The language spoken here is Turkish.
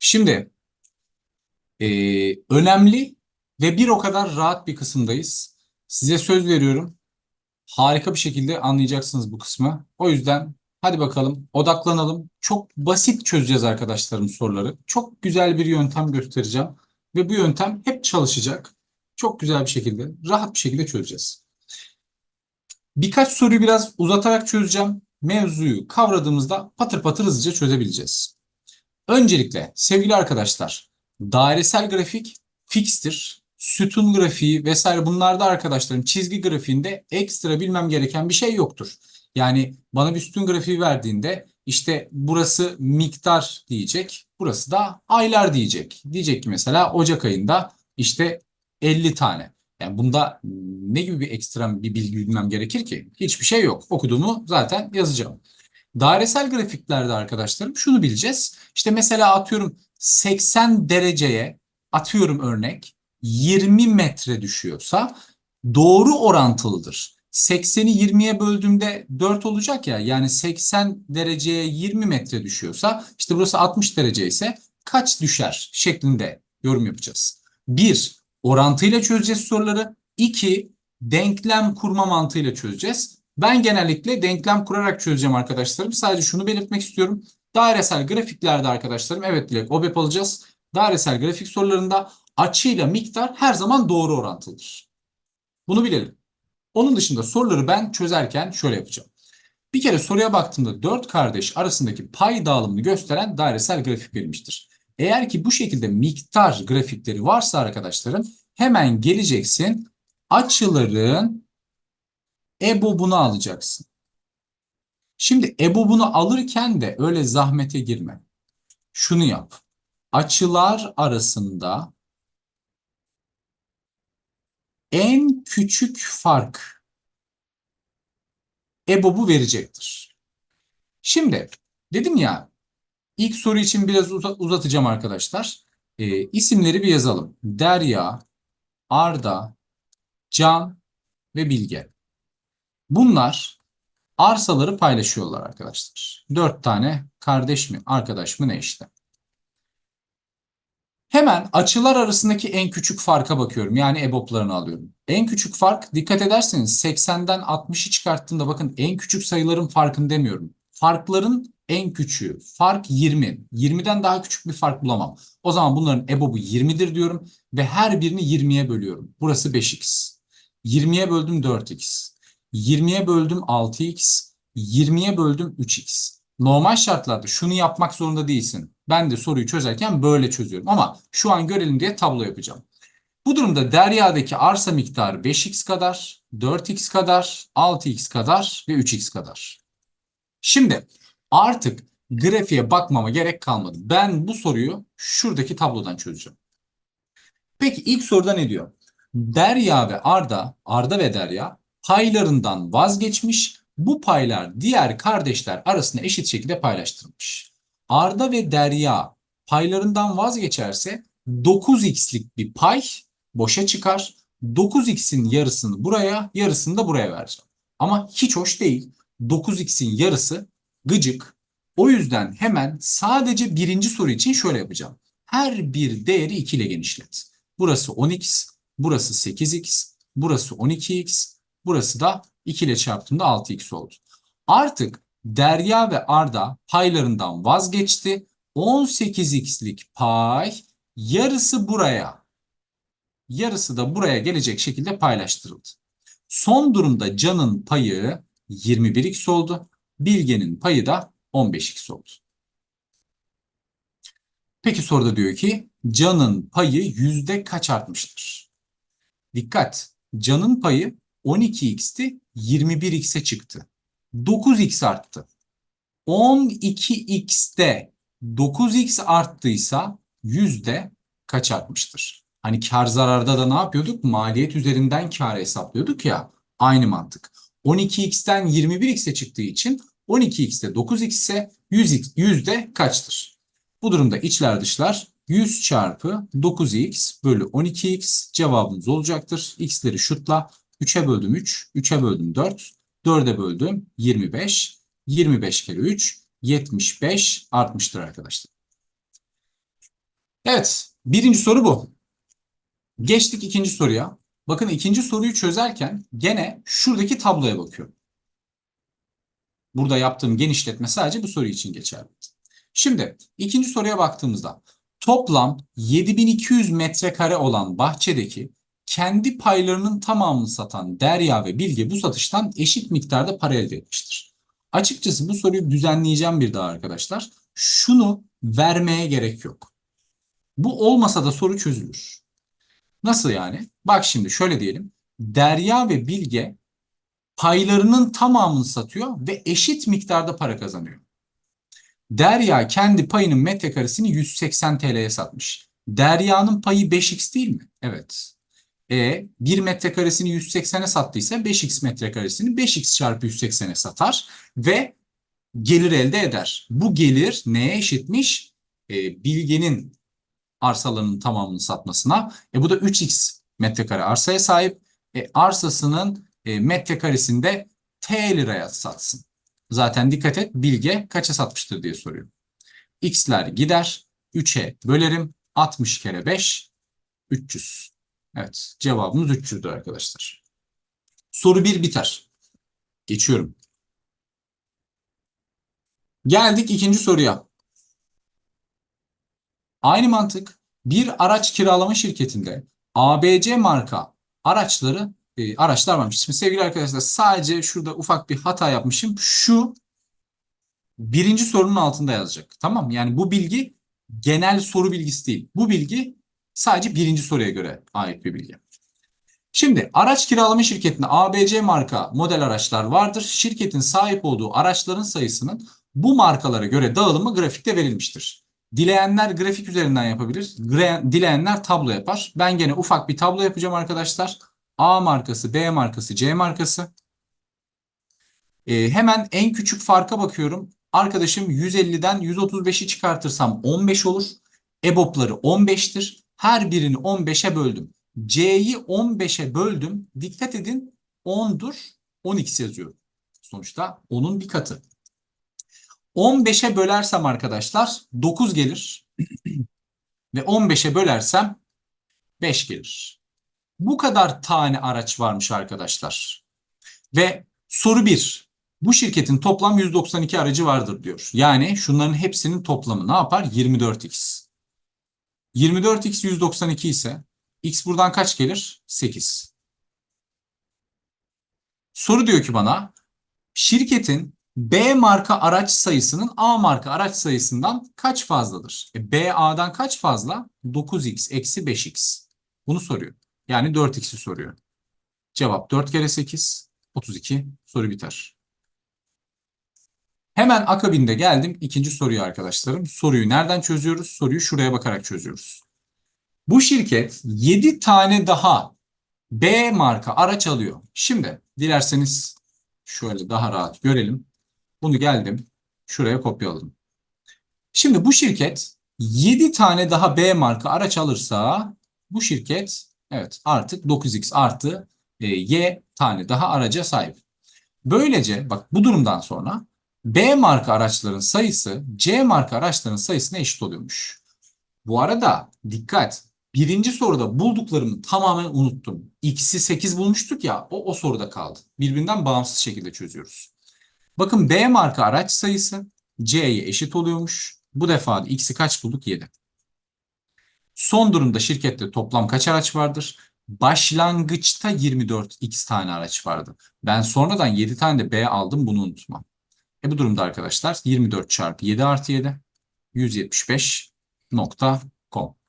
Şimdi e, önemli ve bir o kadar rahat bir kısımdayız. Size söz veriyorum. Harika bir şekilde anlayacaksınız bu kısmı. O yüzden hadi bakalım odaklanalım. Çok basit çözeceğiz arkadaşlarım soruları. Çok güzel bir yöntem göstereceğim. Ve bu yöntem hep çalışacak. Çok güzel bir şekilde, rahat bir şekilde çözeceğiz. Birkaç soruyu biraz uzatarak çözeceğim. Mevzuyu kavradığımızda patır patır hızlıca çözebileceğiz. Öncelikle sevgili arkadaşlar, dairesel grafik fikstir. Sütun grafiği vesaire bunlarda arkadaşlarım çizgi grafiğinde ekstra bilmem gereken bir şey yoktur. Yani bana bir sütun grafiği verdiğinde işte burası miktar diyecek, burası da aylar diyecek. Diyecek ki mesela Ocak ayında işte 50 tane. Yani bunda ne gibi bir ekstrem bir bilgi bilmem gerekir ki? Hiçbir şey yok. Okuduğumu zaten yazacağım. Dairesel grafiklerde arkadaşlarım şunu bileceğiz. İşte mesela atıyorum 80 dereceye atıyorum örnek 20 metre düşüyorsa doğru orantılıdır. 80'i 20'ye böldüğümde 4 olacak ya yani 80 dereceye 20 metre düşüyorsa işte burası 60 derece ise kaç düşer şeklinde yorum yapacağız. 1. Orantıyla çözeceğiz soruları. 2. Denklem kurma mantığıyla çözeceğiz. Ben genellikle denklem kurarak çözeceğim arkadaşlarım. Sadece şunu belirtmek istiyorum. Dairesel grafiklerde arkadaşlarım evet Dilek OBEP alacağız. Dairesel grafik sorularında açıyla miktar her zaman doğru orantılıdır. Bunu bilelim. Onun dışında soruları ben çözerken şöyle yapacağım. Bir kere soruya baktığımda dört kardeş arasındaki pay dağılımını gösteren dairesel grafik verilmiştir. Eğer ki bu şekilde miktar grafikleri varsa arkadaşlarım hemen geleceksin açıların EBOB'unu alacaksın. Şimdi EBOB'unu alırken de öyle zahmete girme. Şunu yap. Açılar arasında en küçük fark EBOB'u verecektir. Şimdi dedim ya ilk soru için biraz uzatacağım arkadaşlar. E, isimleri bir yazalım. Derya, Arda, Can ve Bilge. Bunlar arsaları paylaşıyorlar arkadaşlar. Dört tane kardeş mi, arkadaş mı ne işte. Hemen açılar arasındaki en küçük farka bakıyorum. Yani EBOB'larını alıyorum. En küçük fark dikkat ederseniz 80'den 60'ı çıkarttığımda bakın en küçük sayıların farkını demiyorum. Farkların en küçüğü. Fark 20. 20'den daha küçük bir fark bulamam. O zaman bunların EBOB'u 20'dir diyorum ve her birini 20'ye bölüyorum. Burası 5x. 20'ye böldüm 4x. 20'ye böldüm 6x. 20'ye böldüm 3x. Normal şartlarda şunu yapmak zorunda değilsin. Ben de soruyu çözerken böyle çözüyorum. Ama şu an görelim diye tablo yapacağım. Bu durumda Derya'daki arsa miktarı 5x kadar, 4x kadar, 6x kadar ve 3x kadar. Şimdi artık grafiğe bakmama gerek kalmadı. Ben bu soruyu şuradaki tablodan çözeceğim. Peki ilk soruda ne diyor? Derya ve Arda, Arda ve Derya paylarından vazgeçmiş. Bu paylar diğer kardeşler arasında eşit şekilde paylaştırılmış. Arda ve Derya paylarından vazgeçerse 9x'lik bir pay boşa çıkar. 9x'in yarısını buraya, yarısını da buraya vereceğim. Ama hiç hoş değil. 9x'in yarısı gıcık. O yüzden hemen sadece birinci soru için şöyle yapacağım. Her bir değeri 2 ile genişlet. Burası 10x, burası 8x, burası 12x, burası da 2 ile çarptığımda 6x oldu. Artık Derya ve Arda paylarından vazgeçti. 18x'lik pay yarısı buraya, yarısı da buraya gelecek şekilde paylaştırıldı. Son durumda Can'ın payı 21x oldu. Bilge'nin payı da 15x oldu. Peki soruda diyor ki Can'ın payı yüzde kaç artmıştır? Dikkat! Can'ın payı 12x'ti 21x'e çıktı. 9x arttı. 12x'te 9x arttıysa yüzde kaç artmıştır? Hani kar zararda da ne yapıyorduk? Maliyet üzerinden kar hesaplıyorduk ya. Aynı mantık. 12x'ten 21x'e çıktığı için 12x'te 9x ise 100x, yüzde kaçtır? Bu durumda içler dışlar 100 çarpı 9x bölü 12x cevabımız olacaktır. x'leri şutla 3'e böldüm 3, 3'e böldüm 4, 4'e böldüm 25, 25 kere 3, 75 artmıştır arkadaşlar. Evet, birinci soru bu. Geçtik ikinci soruya. Bakın ikinci soruyu çözerken gene şuradaki tabloya bakıyorum. Burada yaptığım genişletme sadece bu soru için geçerli. Şimdi ikinci soruya baktığımızda toplam 7200 metrekare olan bahçedeki kendi paylarının tamamını satan Derya ve Bilge bu satıştan eşit miktarda para elde etmiştir. Açıkçası bu soruyu düzenleyeceğim bir daha arkadaşlar. Şunu vermeye gerek yok. Bu olmasa da soru çözülür. Nasıl yani? Bak şimdi şöyle diyelim. Derya ve Bilge paylarının tamamını satıyor ve eşit miktarda para kazanıyor. Derya kendi payının metrekaresini 180 TL'ye satmış. Derya'nın payı 5x değil mi? Evet. E 1 metrekaresini 180'e sattıysa 5x metrekaresini 5x çarpı 180'e satar ve gelir elde eder. Bu gelir neye eşitmiş? E, bilgenin arsalarının tamamını satmasına. E bu da 3x metrekare arsaya sahip. E, arsasının e, metrekaresinde T liraya satsın. Zaten dikkat et bilge kaça satmıştır diye soruyor. X'ler gider. 3'e bölerim. 60 kere 5 300. Evet cevabımız 300'dür arkadaşlar. Soru 1 biter. Geçiyorum. Geldik ikinci soruya. Aynı mantık bir araç kiralama şirketinde ABC marka araçları e, araçlar varmış. Şimdi sevgili arkadaşlar sadece şurada ufak bir hata yapmışım. Şu birinci sorunun altında yazacak. Tamam Yani bu bilgi genel soru bilgisi değil. Bu bilgi sadece birinci soruya göre ait bir bilgi. Şimdi araç kiralama şirketinde ABC marka model araçlar vardır. Şirketin sahip olduğu araçların sayısının bu markalara göre dağılımı grafikte verilmiştir. Dileyenler grafik üzerinden yapabilir. Dileyenler tablo yapar. Ben gene ufak bir tablo yapacağım arkadaşlar. A markası, B markası, C markası. Ee, hemen en küçük farka bakıyorum. Arkadaşım 150'den 135'i çıkartırsam 15 olur. EBOB'ları 15'tir. Her birini 15'e böldüm. C'yi 15'e böldüm. Dikkat edin 10'dur. 12 yazıyor. Sonuçta 10'un bir katı. 15'e bölersem arkadaşlar 9 gelir. Ve 15'e bölersem 5 gelir. Bu kadar tane araç varmış arkadaşlar. Ve soru 1. Bu şirketin toplam 192 aracı vardır diyor. Yani şunların hepsinin toplamı ne yapar? 24x. 24x 192 ise x buradan kaç gelir? 8. Soru diyor ki bana şirketin B marka araç sayısının A marka araç sayısından kaç fazladır? E, B A'dan kaç fazla? 9x eksi 5x. Bunu soruyor. Yani 4x'i soruyor. Cevap 4 kere 8, 32. Soru biter. Hemen akabinde geldim ikinci soruya arkadaşlarım. Soruyu nereden çözüyoruz? Soruyu şuraya bakarak çözüyoruz. Bu şirket 7 tane daha B marka araç alıyor. Şimdi dilerseniz şöyle daha rahat görelim. Bunu geldim şuraya kopyaladım. Şimdi bu şirket 7 tane daha B marka araç alırsa bu şirket evet artık 9x artı e, Y tane daha araca sahip. Böylece bak bu durumdan sonra B marka araçların sayısı C marka araçların sayısına eşit oluyormuş. Bu arada dikkat birinci soruda bulduklarımı tamamen unuttum. X'i 8 bulmuştuk ya o, o soruda kaldı. Birbirinden bağımsız şekilde çözüyoruz. Bakın B marka araç sayısı C'ye eşit oluyormuş. Bu defa da X'i kaç bulduk? 7. Son durumda şirkette toplam kaç araç vardır? Başlangıçta 24 X tane araç vardı. Ben sonradan 7 tane de B aldım bunu unutma. E bu durumda arkadaşlar 24 çarpı 7 artı 7 175.com